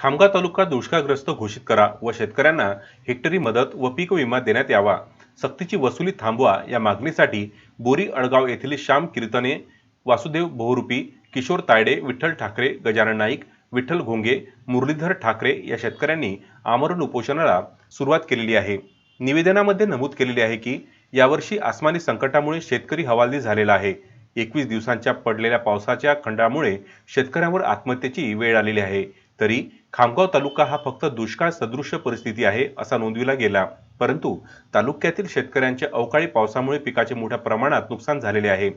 खामगाव तालुका दुष्काळग्रस्त घोषित करा व शेतकऱ्यांना हेक्टरी मदत व पीक विमा देण्यात यावा. सक्तीची वसुली थांबवा या मागणीसाठी बोरी अडगाव येथील श्याम कीर्तने वासुदेव बहुरूपी किशोर तायडे विठ्ठल ठाकरे गजानन नाईक विठ्ठल घोंगे मुरलीधर ठाकरे या शेतकऱ्यांनी आमरण उपोषणाला सुरुवात केलेली आहे. निवेदनामध्ये नमूद केलेले आहे की यावर्षी आसमानी संकटामुळे शेतकरी हवालदी झालेला आहे. एकवीस दिवसांच्या पडलेल्या पावसाच्या खंडामुळे शेतकऱ्यांवर आत्महत्येची वेळ आलेली आहे. तरी खामगाव तालुका हा फक्त दुष्काळ सदृश्य परिस्थिती आहे असा नोंदविला गेला. परंतु तालुक्यातील शेतकऱ्यांच्या अवकाळी पावसामुळे पिकाचे मोठ्या प्रमाणात नुकसान झालेले आहे.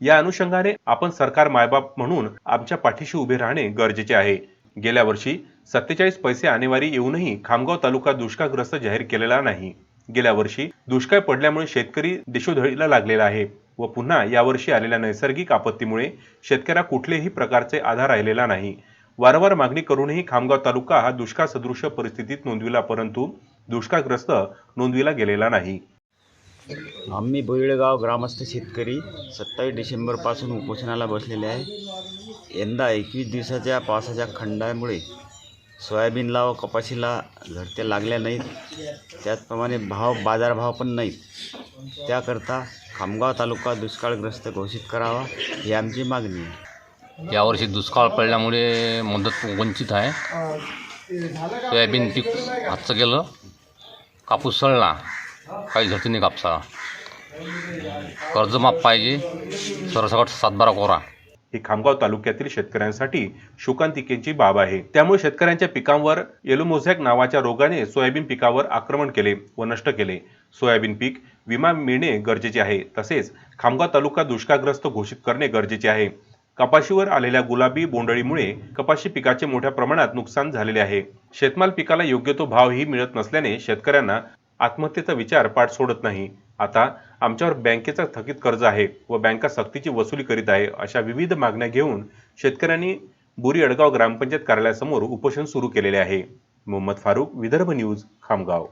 या अनुषंगाने आपण सरकार मायबाप म्हणून आमच्या पाठीशी उभे राहणे गरजेचे आहे. गेल्या वर्षी सत्तेचाळीस पैसे आणेवारी येऊनही खामगाव तालुका दुष्काळग्रस्त जाहीर केलेला नाही. गेल्या वर्षी दुष्काळ पडल्यामुळे शेतकरी दिशोधडीला लागलेला आहे व पुन्हा यावर्षी आलेल्या नैसर्गिक आपत्तीमुळे शेतकऱ्या कुठलेही प्रकारचे आधार राहिलेला नाही. वारंवार मागणी करूनही खामगाव तालुका हा दुष्काळ सदृश परिस्थितीत नोंदविला परंतु दुष्काळग्रस्त नोंदविला गेलेला नाही. आम्ही बोईळगाव ग्रामस्थ शेतकरी सत्तावीस डिसेंबरपासून उपोषणाला बसलेले आहे. यंदा एकवीस दिवसाच्या पावसाच्या खंडामुळे सोयाबीनला व कपाशीला झडते लागल्या नाहीत. त्याचप्रमाणे भाव बाजारभाव पण नाहीत. त्याकरता खामगाव तालुका दुष्काळग्रस्त घोषित करावा ही आमची मागणी आहे. यावर्षी दुष्काळ पडल्यामुळे मदत वंचित आहे. सोयाबीन पीक हातचं गेलं. कापूस सळला. काही झडती नाही कापसा कर्जमाफ पाहिजे. सरसकट सातबारा कोरा. ही खामगाव तालुक्यातील शेतकऱ्यांसाठी शोकांतिकेची बाब आहे. त्यामुळे शेतकऱ्यांच्या पिकांवर येलोमोझॅक नावाच्या रोगाने सोयाबीन पिकावर आक्रमण केले व नष्ट केले. सोयाबीन पीक विमा मिळणे गरजेचे आहे. तसेच खामगाव तालुका दुष्काळग्रस्त घोषित करणे गरजेचे आहे. कपाशीवर आलेल्या गुलाबी बोंडळीमुळे कपाशी पिकाचे मोठ्या प्रमाणात नुकसान झालेले आहे. शेतमाल पिकाला योग्य तो भावही मिळत नसल्याने शेतकऱ्यांना आत्महत्येचा विचार पाठ सोडत नाही. आता आमच्यावर बँकेचा थकीत कर्ज आहे व बँका सक्तीची वसुली करीत आहे अशा विविध मागण्या घेऊन शेतकऱ्यांनी बोरी अडगाव ग्रामपंचायत कार्यालयासमोर उपोषण सुरू केलेले आहे. मोहम्मद फारूक विदर्भ न्यूज खामगाव.